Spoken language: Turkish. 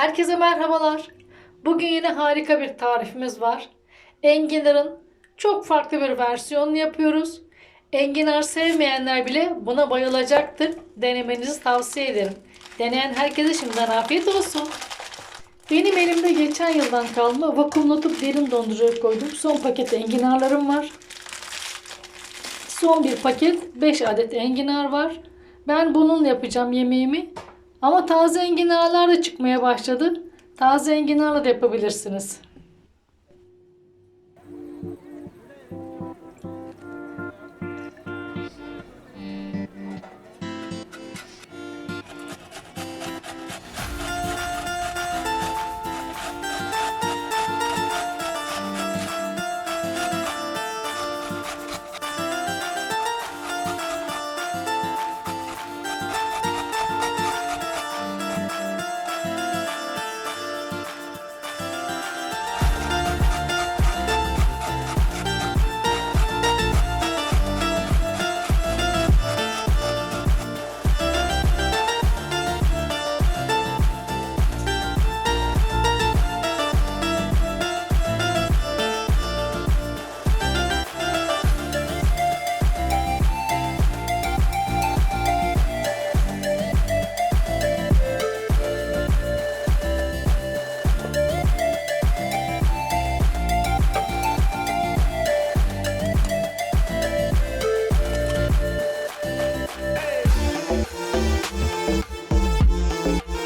Herkese merhabalar. Bugün yine harika bir tarifimiz var. Enginar'ın çok farklı bir versiyonunu yapıyoruz. Enginar sevmeyenler bile buna bayılacaktır. Denemenizi tavsiye ederim. Deneyen herkese şimdiden afiyet olsun. Benim elimde geçen yıldan kalma vakumlatıp derin dondurucuya koydum. Son paket enginarlarım var. Son bir paket 5 adet enginar var. Ben bunun yapacağım yemeğimi. Ama taze enginarlar da çıkmaya başladı. Taze enginarla da yapabilirsiniz. You.